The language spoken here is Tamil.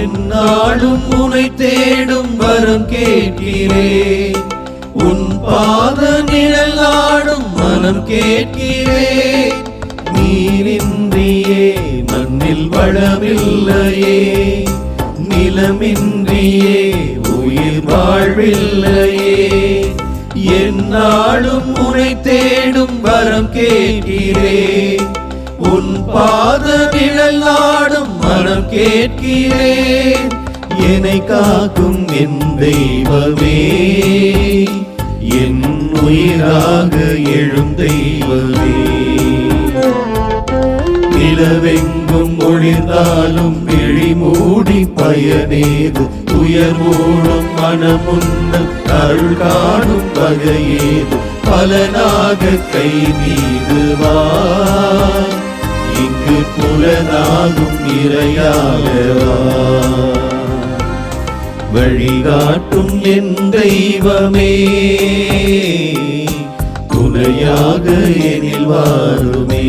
என்னாலும் உனை தேடும் வரம் கேட்கிறேன் உன் பாத நிழல் ஆடும் மனம் கேட்கிறேன் நீரின்றியே மண்ணில் வளமில்லையே. நிலமின்றியே உயிர் வாழ்வில்லையே. என்னாலும் உனை தேடும் வரம் கேட்கிறேன் உன் பாத நிழல் நாடும் மனம் கேட்கிறேன் என்னை காக்கும் என் தெய்வமே. என் உயிராக எழும் தெய்வமே. நிலவெங்கும் ஒளிர்ந்தாலும் விழி மூடி பயனேது. உயர்வோடும் மனமுன்ன அருள் காணும் வகையேது. பலனாக கை மீதுவா வா இறையாகவா? வழிகாட்டும் என் தெய்வமே துணையாக எனில் வாருமே